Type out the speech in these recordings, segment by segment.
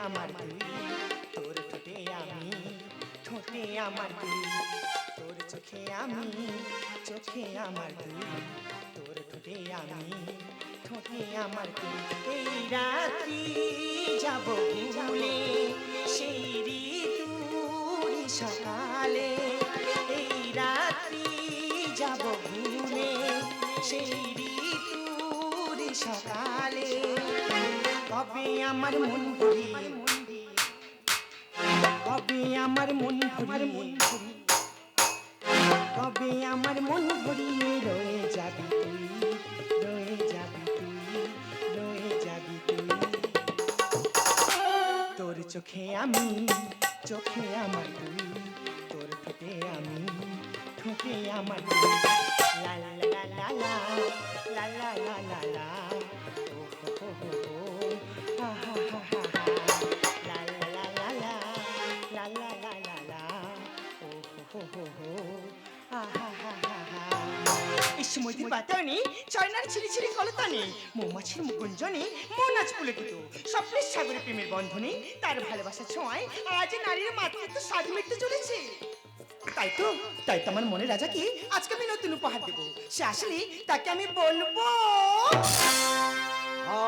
আমি আমার তোর ঠোঁটে আমি ঠোঁটে আমার তোর চোখে আমি, চোখে আমার তোর ঠোঁটে আমি আমার এই রাত্রি যাব ভুলে, সেই ঋতুর সকালে। এই রাত্রি যাব ভুলে, সেই ঋতুর সকালে। কবে আমার মন কবে আমার মন ভরি কবে আমার মন ভরিয়ে রয়ে যাবি তুই? রয়ে যাবি তুই? রয়ে যাবি তুই? তোর চোখে আমি, চোখে আমার তুই তোর ঠোঁটে আমি, ঠোঁটে আমার তুই লা লা লা লা লা লা লা লা লা। হা বাতানি, চয়নার ছিরি ছিরি কলতানি, মৌমাছির মুকুঞ্জনে মন আজ পুলকিত স্বপ্নের সাগরে প্রেমের বন্ধনে, তার ভালোবাসা ছোঁয়ায় আজ নারীর মাতৃত্ব স্বাদ মিটতে চলেছে। তাই তো তাই তো আমার মনে রাজাকে আজকে আমি নতুন উপহার দেবো। সে আসলে তাকে আমি বলব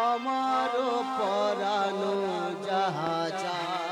আমারও পরানো তুমি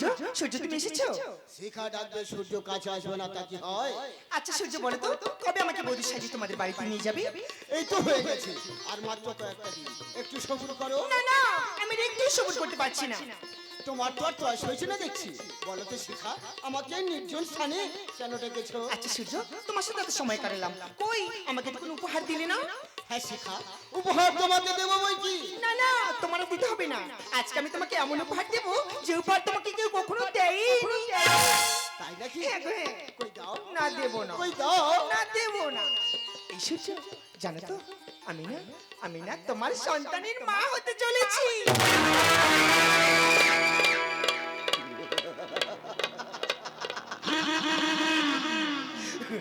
সূর্য? সূর্য তুমি এসেছ? শিখা ডাকবে সূর্য কাছে আসবে না তা কি হয়? আচ্ছা সূর্য বলে তো কবে আমাকে বৌদি সাজিয়ে তোমাদের বাড়িতে নিয়ে যাবে? এই তো হয়ে গেছে। আর মাত্র কয়েকটা দিন। একটু সবুর করো। না না আমি একটু সবুর করতে পারছি না। তোমার তো আর চয়েস হয়েছে না দেখছি। বলো তো শিখা আমাকে নির্জন স্থানে কেন ডেকেছো? আচ্ছা সূর্য তোমার সাথে এত সময় কাটালাম। কই? আমাকে তো কোনো উপহার দিলে না? হ্যাঁ শিখা উপহার তোমাকে দেবো বই কি? না না তোমার দিতে হবে না। আজকে আমি তোমাকে এমন উপহার দেবো যে উপহার তোমাকে কেউ কখনো দেয়নি। তাই নাকি? হ্যাঁ হ্যাঁ। কই দাও। না দেবো না। কই দাও। না দেবো না। এই সূর্য জানো তো আমি না আমি না তোমার সন্তানের মা হতে চলেছি।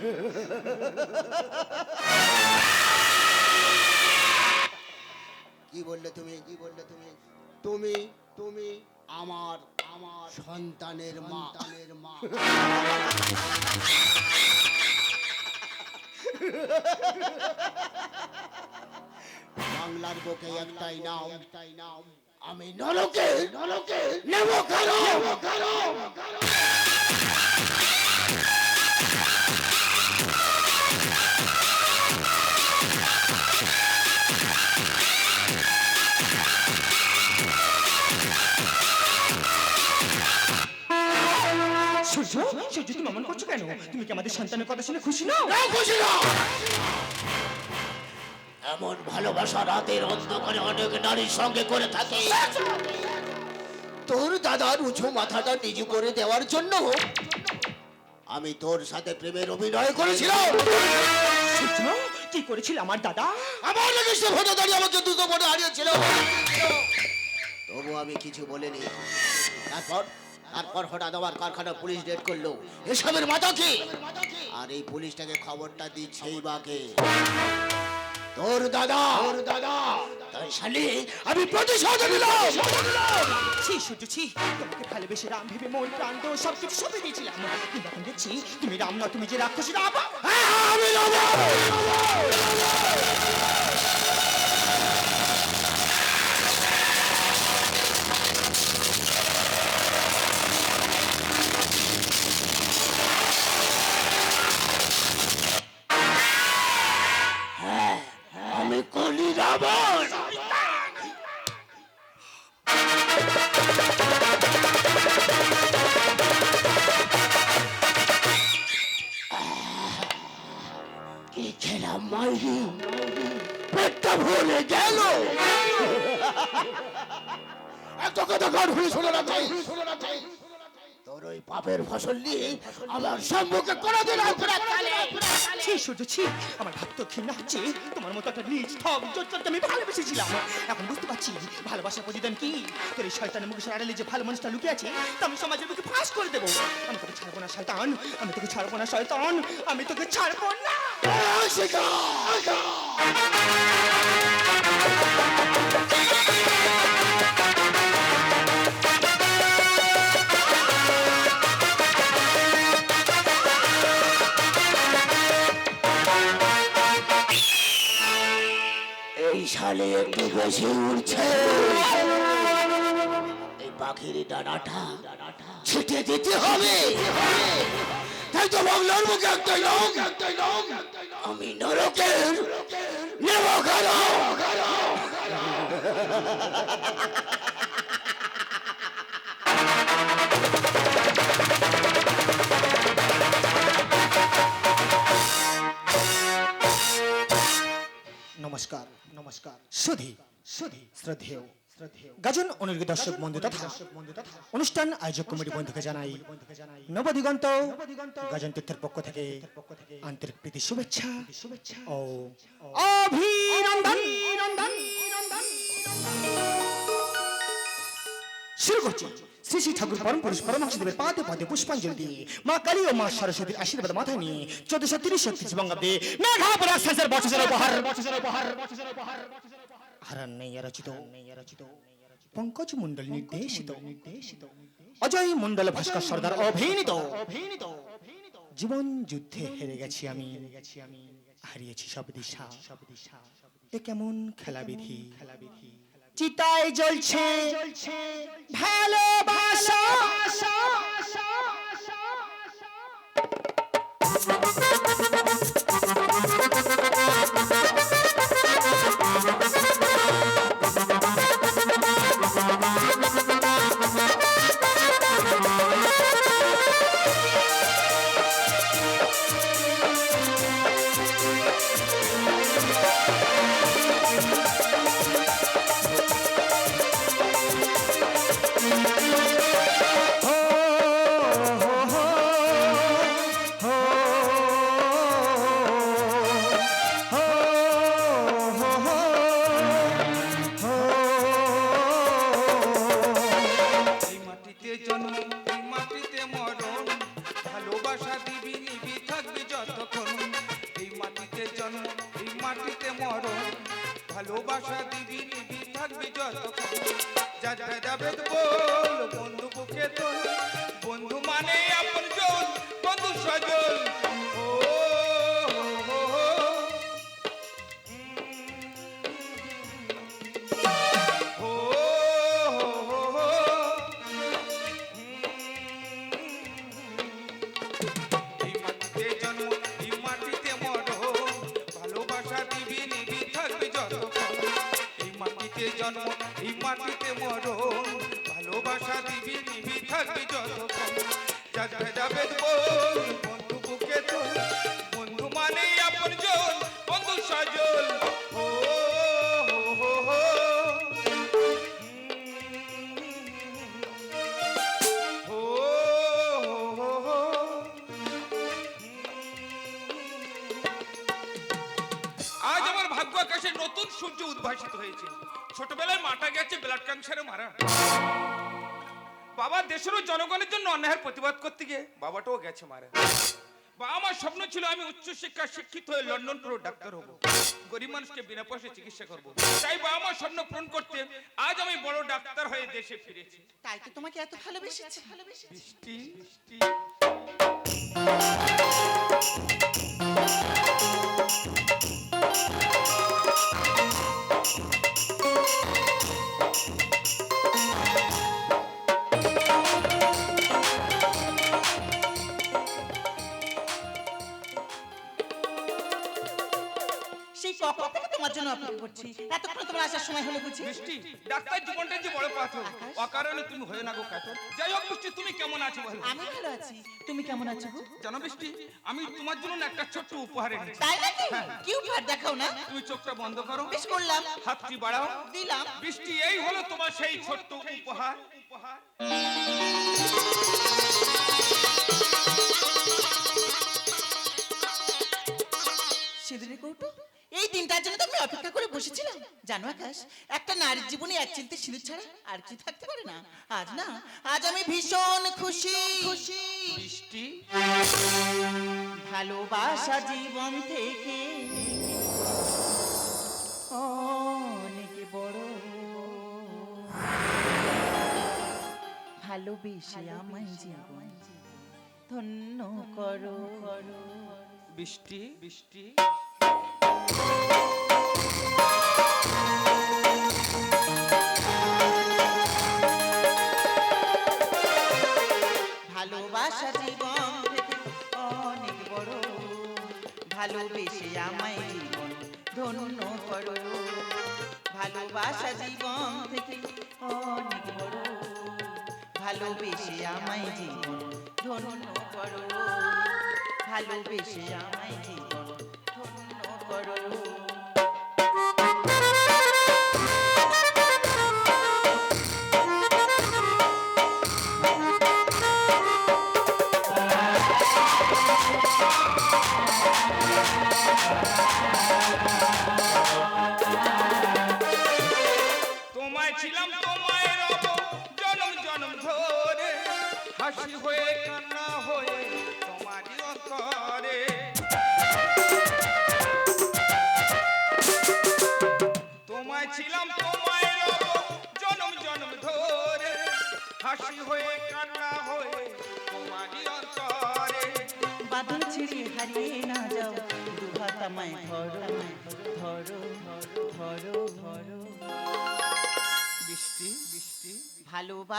কি বললে তুমি? কি বললে তুমি? তুমি তুমি আমার আমার সন্তানের মা। মা। বাংলার বুকে একটাই নাম। একটাই নাম। আমি নরকে নরকে নেব কারও। কারও। সূর্য তুমি এমন করছ কেন? তুমি কি আমাদের সন্তানের কথা শুনে খুশি নাও? নাও খুশি নাও। এমন ভালোবাসা রাতের অন্ধকারে অনেক নারীর সঙ্গে করে থাকে। তোর দাদার উঁচু মাথাটা নিচু করে দেওয়ার জন্য আমি তোর সাথে প্রেমের অভিনয় করেছিলাম। কি করেছিল আমার দাদা? আমার নির্দিষ্ট ভোটে দাঁড়িয়ে আমাকে দুটো ভোটে হারিয়েছিল। তবু আমি কিছু বলিনি। তারপর তারপর হঠাৎ আমার কারখানা পুলিশ ডেট করল। এসবের মাথা কি? আর এই পুলিশটাকে খবরটা দিচ্ছে এই বাকে তোর দাদা তোর দাদা। তাই শালি আমি প্রতিশোধ নিলাম। ছি সূর্য ছি। তোমাকে ভালোবেসে রাম ভেবে মন প্রাণ তো সব কিছু সঁপে দিয়েছিলাম। কিন্তু এখন দেখছি তুমি রাম না তুমি যে রাক্ষসী রাম আমি নেব। সম্মুখে কোনোদিন আসবে কালে ছি সূর্য ছি। আমার ভাব তো ঘৃণা হচ্ছে তোমার মতো একটা নিজ ঠক জোচ্চরকে আমি ভালোবেসেছিলাম। এখন বুঝতে পারছি ভালোবাসার প্রতিদান কি? তোর এই শয়তানের মুখের আড়ালে যে ভালো মানুষটা লুকিয়ে আছে তা আমি সমাজের মুখে ফাঁস করে দেবো। আমি তোকে ছাড়বো না শয়তান। আমি তোকে ছাড়বো না শয়তান। আমি তোকে ছাড়বো না। সালে একটু বেশি উঠছে এই পাখির ডানাটা ছিটে দিতে হবে। তাই তো বাংলার মুখে একটাই লোক। আমি নরকের নেব নমস্কার। সুধি সুধি। শ্রদ্ধেয়। গাজন অনুর্গী দর্শক বন্ধু তথা অনুষ্ঠান আয়োজক কমিটি বন্ধুকে জানাই নবদিগন্ত গাজন তীর্থের পক্ষ থেকে আন্তরিক প্রীতি শুভেচ্ছা শুভেচ্ছা। ও অভিনন্দন। শুরু করছি। শ্রী শ্রী ঠাকুর পরম পুরুষ পরমাংশদেবের পাদে পাদে পুষ্পাঞ্জলি দিয়ে মা কালী ও মা সরস্বতীর আশীর্বাদ মাথায় নিয়ে চোদ্দশো তিরিশ ছত্রিশ বঙ্গাব্দে মেঘাপুরা শেষের বছরের উপহার। রচিত পঙ্কজ মন্ডল নির্দেশিত নির্দেশিত অজয় মন্ডল ভাস্কর সর্দার অভিনীত। অভিনীত জীবন যুদ্ধে হেরে গেছি আমি, হারিয়েছি সব দিশা। সব দিশা এ কেমন খেলাবিধি খেলাবিধি? চিতায় জ্বলছে ভালোবাসা। জন্ম এই মাটিতে মরণ। ভালোবাসা দিবি নিবি থাকবি যত যা যা যাবে বল ব্লাড ক্যান্সারে মারা। বাবা দেশের জনগণের জন্য অন্যায়ের প্রতিবাদ করতে গিয়ে বাবাটাও গেছে মারা। বা আমার স্বপ্ন ছিল আমি উচ্চ শিক্ষা শিক্ষিত হয়ে লন্ডন পুরো ডাক্তার হব। গরিব মানুষকে বিনা পয়সায় চিকিৎসা করব। তাই বা আমার স্বপ্ন পূরণ করতে আজ আমি বড় ডাক্তার হয়ে দেশে ফিরেছি। তাই তো তোমাকে এত ভালোবেসেছি। বৃষ্টি বৃষ্টি। হলো বুঝি? বৃষ্টি ডাক্তার জীবনটা যে বড় পাথর। অকারণে তুমি হয়ে না গো কাতর। যাই হোক বৃষ্টি তুমি কেমন আছো বলো? আমি ভালো আছি। তুমি কেমন আছো? গো জানো বৃষ্টি আমি তোমার জন্য না একটা ছোট্ট উপহার এনেছি। তাই নাকি? কি উপহার দেখাও না। তুমি চোখটা বন্ধ করো। বেশ করলাম। হাতটি বাড়াও। দিলাম। বৃষ্টি এই হলো তোমার সেই ছোট্ট উপহার। উপহার সিঁদুরের কৌটো দিনটার জন্য তো আমি অপেক্ষা করে বসেছিলাম। জানো আকাশ একটা নারীর জীবনে এক চিন্তে সিঁদুর ছাড়া আর কি থাকতে পারে না। আজ না আজ আমি ভীষণ খুশি। খুশি। বৃষ্টি। ভালোবাসা জীবন থেকে। অনেক বড়। ভালোবেসে আমায় জীবন। ধন্য করো। বৃষ্টি বৃষ্টি। ভালোবাসা জীবন, অনেক বড়। ভালোবেসে আমায় জীবন ধন্য করো। ভালোবাসা জীবন থেকে অনেক বড়। ভালোবেসে আমায় জীবন ধন্য করো। ভালোবেসে আমায় জীবন ধন্য করো।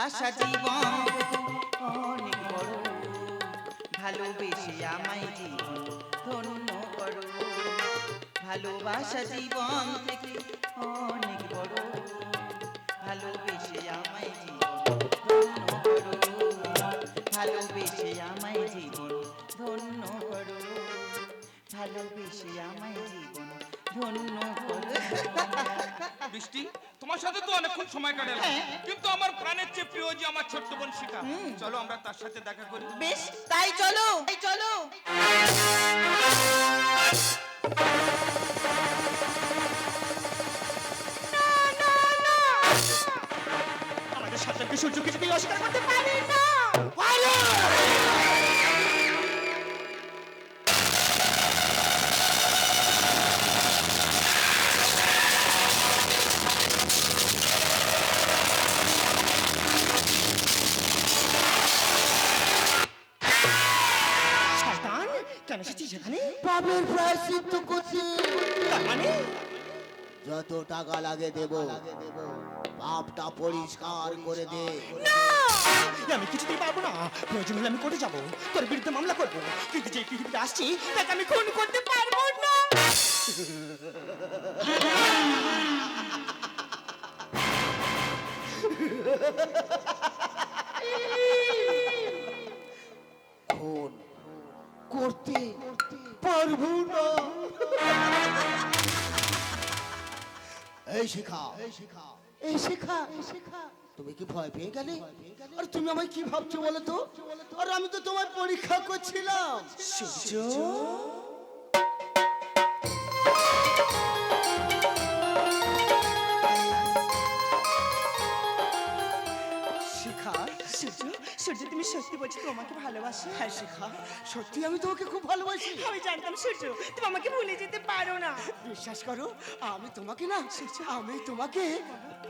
ভালোবাসা জীবন। অনেক বড় ভালোবেসে আমায় জীবন ধন্য করো। ভালোবাসা জীবন থেকে অনেক বড় ভালোবেসে আমায় জীবন ধন্য করো ভালোবেসে আমায় জীবন ধন্য করো। ভালোবেসে আমায় জীবন ধন্য বৃষ্টি তোমার সাথে তো অনেকক্ষণ সময় কাটালাম। হ্যাঁ। কিন্তু আমার প্রাণের চেয়ে প্রিয় যে আমার ছোট্ট বোন শিখা চলো আমরা তার সাথে দেখা করি। বেশ তাই চলো। তাই চলো। আমাদের সরকারকে সূর্য কিছুতেই অস্বীকার করতে পারে না। যত টাকা লাগে দেব পাপটা পরিষ্কার করে দে। না! আমি কিছুতেই পারব না। প্রয়োজন হলে আমি কোর্টে যাব। তোর বিরুদ্ধে মামলা করব। কিন্তু যে পৃথিবীতে আসছি তাকে আমি খুন করতে পারব না। খুন করতে পারব না। এই শিখা এই শিখা এই শিখা এই শিখা তুমি কি ভয় পেয়ে গেলে? আর তুমি আমায় কি ভাবছ বলো তো? আর আমি তো তোমার পরীক্ষা করছিলাম। সূর্য তুমি সত্যি বলছো তুমি আমাকে ভালোবাসো? হ্যাঁ শিখা সত্যি আমি তোমাকে খুব ভালোবাসি। আমি জানতাম সূর্য তুমি আমাকে ভুলে যেতে পারো না। বিশ্বাস করো আমি তোমাকে না আমি তোমাকে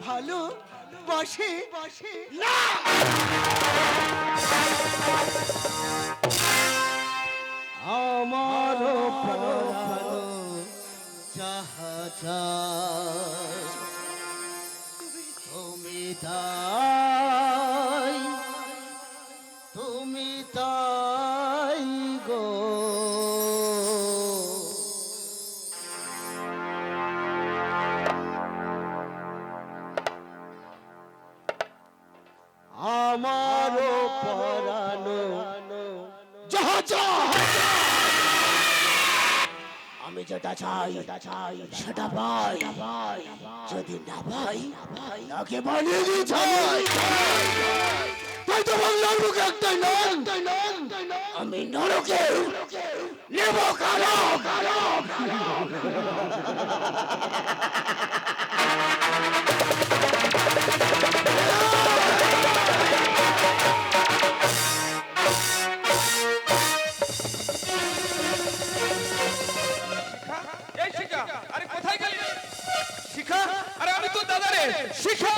ভালো বাসে। বাসে আমার ভালো চাই তুমি তাই আমার পরানো আমি যেটা চাই সেটা পাই। পাই যদি না পাই তাকে বানিয়ে দিই তাই তো বললাম মুখে একটাই নন আমি নরকে নেব কারও কারও। শিখা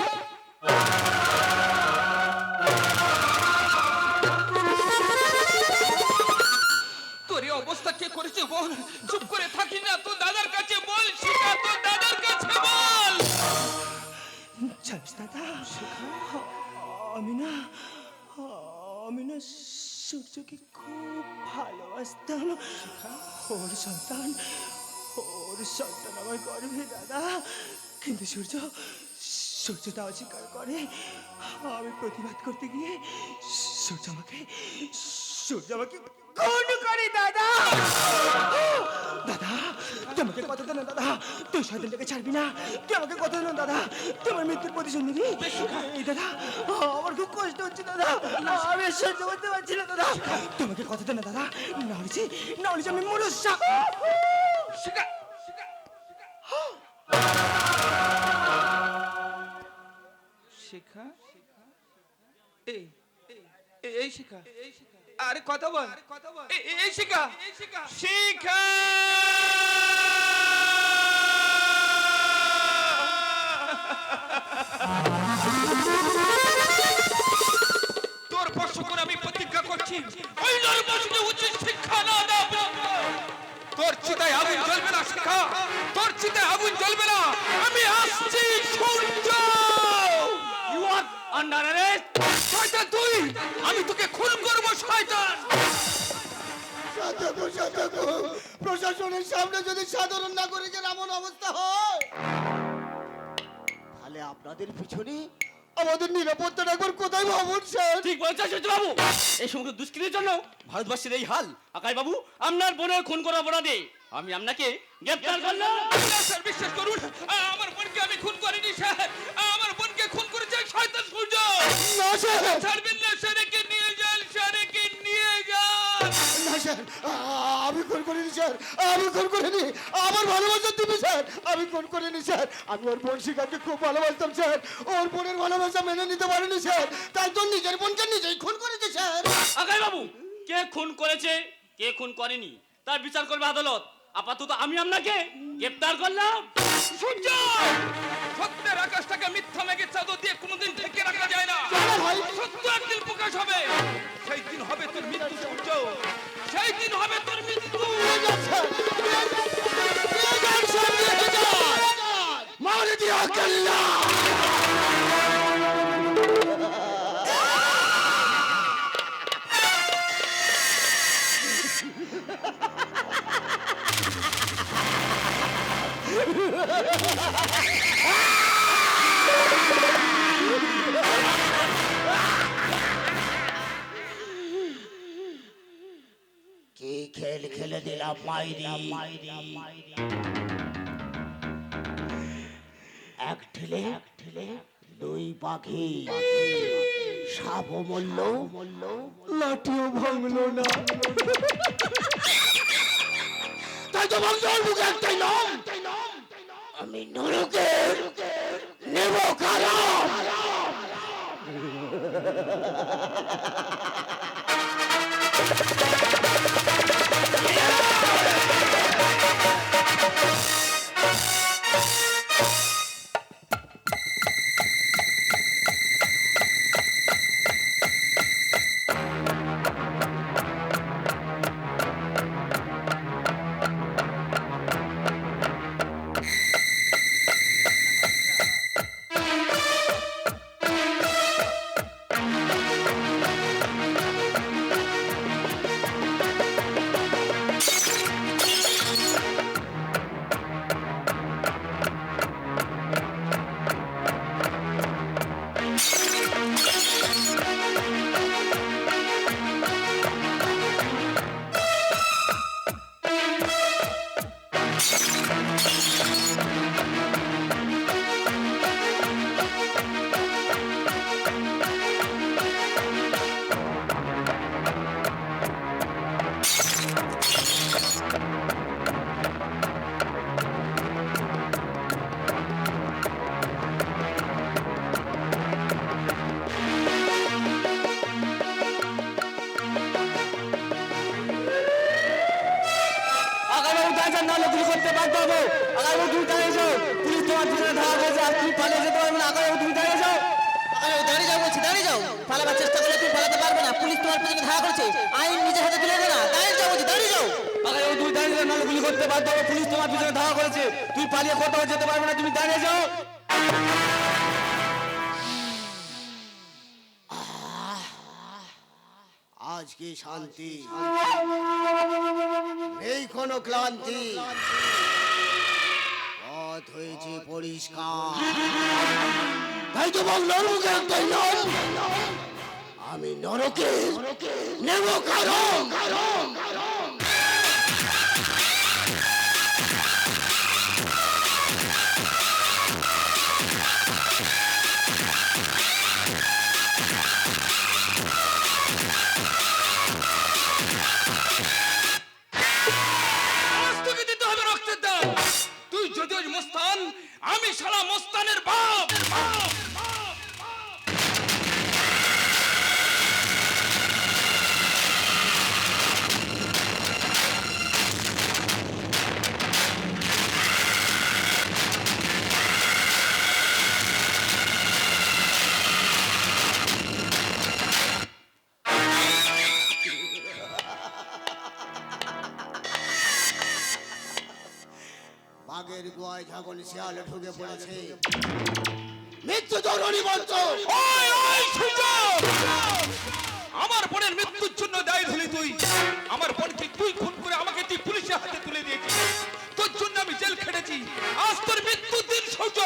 তোর অবস্থা কে করেছে বল? চুপ করে থাকি না, তোর দাদার কাছে বল, শিখা, তোর দাদার কাছে বল। জানিস দাদা আমি না আমি না সূর্যকে খুব ভালোবাসতাম। ওর সন্তান ওর সন্তান আমার গর্ভে, দাদা। কিন্তু সূর্য সূর্য তা অস্বীকার করে। আমি প্রতিবাদ করতে গিয়ে সূর্য আমাকে সূর্য আমাকে খুন করে, দাদা। দাদা, তুই আমাকে কথা দে না, দাদা। তুই শয়তানটাকে ছাড়বি না। তুই আমাকে কথা দে না, দাদা। তুই আমার মৃত্যুর প্রতিশোধ নিবি। এই দাদা, আমার খুব কষ্ট হচ্ছে, দাদা। আমি সহ্য করতে পারছি না, দাদা। তুই আমাকে কথা দে না, দাদা। না হলেছি না হলেছি আমি মনুষ্য শিখা এই, এই- শিখা আরে কথা বল। এই- শিখা শিখা তোর বর্ষ করে আমি প্রতিজ্ঞা করছি। ওই নরবসকে উচিত শিক্ষা না দেব তোর চিতায় আগুন জ্বলবে না শিখা তোর চিতায় আগুন জ্বলবে না। আমি আসছি সূর্য। আন্ডার অ্যারেস্ট শয়তান তুই! আমি তোকে খুন করব শয়তান! সাধকু, সাধকু, প্রশাসনের সামনে যদি সাধারণ নাগরিকের এমন অবস্থা হয় তাহলে আপনাদের পিছনে আমাদের নিরাপত্তা রাখবার কোথায় ভাবুন স্যার। ঠিক বলছেন সূর্য বাবু। এই সমগ্র দুষ্কৃতির জন্য ভারতবর্ষের এই হাল আকাশ বাবু আপনার বোনের খুন করা অপরাধে আমি আপনাকে গ্রেপ্তার করলাম। স্যার বিশ্বাস করুন আমার বোনকে আমি খুন করিনি স্যার। আমার শয়তান সূর্য না স্যার। ছাড়বেন না স্যারকে নিয়ে যান স্যারকে নিয়ে যান। না স্যার। আমি খুন করিনি স্যার। আমি খুন করিনি। আমার ভালোবাসা তুমি স্যার। আমি খুন করিনি স্যার। আমি ওর বোন শিকারকে খুব ভালোবাসতাম স্যার। ওর বোনের ভালোবাসা মেনে নিতে পারিনি স্যার। তাই তো নিজের বোনকে নিজেই খুন করেছে স্যার। আকাশ বাবু কে খুন করেছে কে খুন করেনি? তার বিচার করবে আদালত। আপাতত আমি আপনাকে গ্রেপ্তার করলাম। সূর্য! সত্যের আকাশটাকে মার দিয়া পাখি সাপ মরল লাঠিও ভাঙলো না তাই তো বন্ধুর মুখে একটাই নাম, আমি নরকের নেব খারাপ Yeah! নাহলে গুলি করতে বাধ্য হব আগামী তুমি দাঁড়িয়ে যাও পুলিশ তোমার পিছনে ধাওয়া করেছে আর তুমি পালিয়ে যেতে পারবে না আগামী তুমি দাঁড়িয়ে যাও আরে দাঁড়িয়ে যাও বলছি দাঁড়িয়ে যাও পালাবার চেষ্টা করলে তুমি পালাতে পারবে না পুলিশ তোমার পেছনে ধাওয়া করছে আইন নিজের হাতে তুলে না দাঁড়িয়ে যাও বলছি দাঁড়িয়ে যাও আগামী তুমি দাঁড়িয়ে যাও নাহলে গুলি করতে বাধ্য হব পুলিশ তোমার পিছনে ধাওয়া করেছে তুমি পালিয়ে কোথাও যেতে পারবে না তুমি দাঁড়িয়ে যাও আজ কি শান্তি এই কোনো ক্লান্তি। পথ হয়েছে পরিষ্কার। তাই তো বল মুখে তাই আমি নরকে নেব কারণ। আজ আমার বোনের মৃত্যুর জন্য দায়ী হলি তুই। আমার বোনকে তুই খুন করে আমাকে তুই পুলিশের হাতে তুলে দিয়েছিস। তোর জন্য আমি জেল খেটেছি। আজ তোর মৃত্যুর দিন সূর্য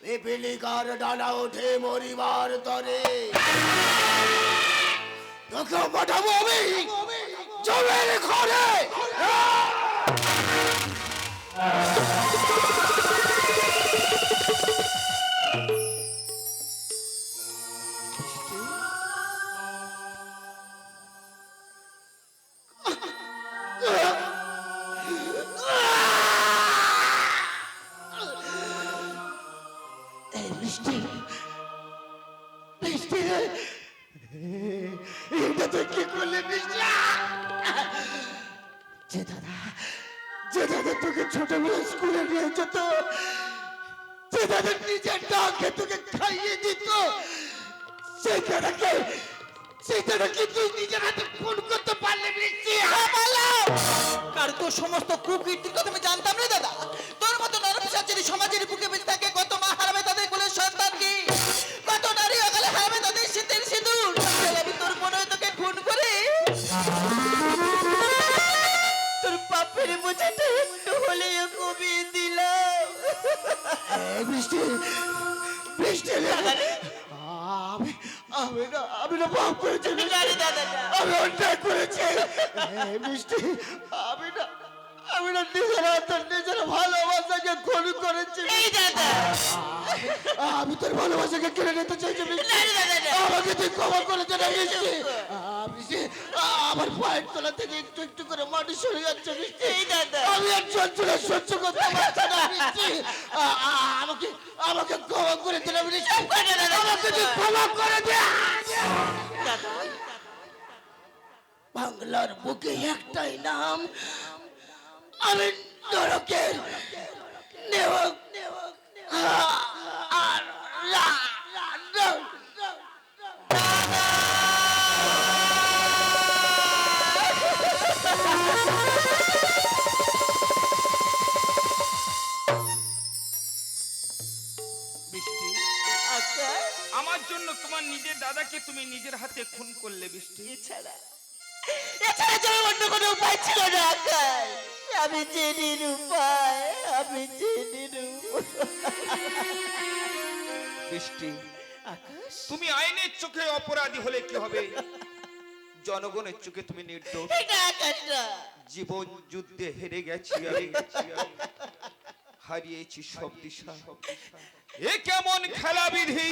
পিপিলিকার ডানা ওঠে মরিবার তরে। তোকে পাঠাবো আমি। জমের ঘরে। কি নিজের হাতে ফোন করতে পারলে, বৃষ্টি? কার তো সমস্ত কুকীর্তির কথা আমি জানতাম না দাদা? তোর মতো নরপিসাচেরি সমাজের বুকে বেঁচে থাকে, কত মা হারাবে তাদের কোলের সন্তানকে? বোঝাটা একটু হলেও কমিয়ে দিলাম বৃষ্টি বৃষ্টি আমি আমি না আমি না পাপ করেছি। না রে দাদা না। আমি অন্যায় করেছি। বৃষ্টি আমি না আমি না নিজের নিজের ভালোবাসাকে খুন করেছি। দাদা। আমি তোর ভালোবাসাকে কেড়ে নিতে চাইছি। আমাকে তুই ক্ষমা করে দে না বৃষ্টি আমার পায়ের তলা থেকে একটু একটু করে মাটি সরে যাচ্ছে বৃষ্টি আমি আর সহ্য করতে পারছি না বৃষ্টি আমাকে আমাকে ক্ষমা করে বৃষ্টি আমাকে ক্ষমা করে দে বাংলার বুকে একটাই নাম আমি নরকের নেওয়াক আর রা- রা- আকাশ। তুমি আইনের চোখে অপরাধী হলে কি হবে? জনগণের চোখে তুমি নির্দোষ। জীবন যুদ্ধে হেরে গেছি আমি। হারিয়েছি সব দিশা। এ কেমন খেলা বিধি?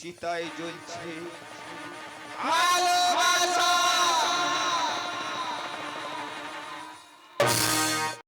চিতায় জ্বলছে। ভালোবাসা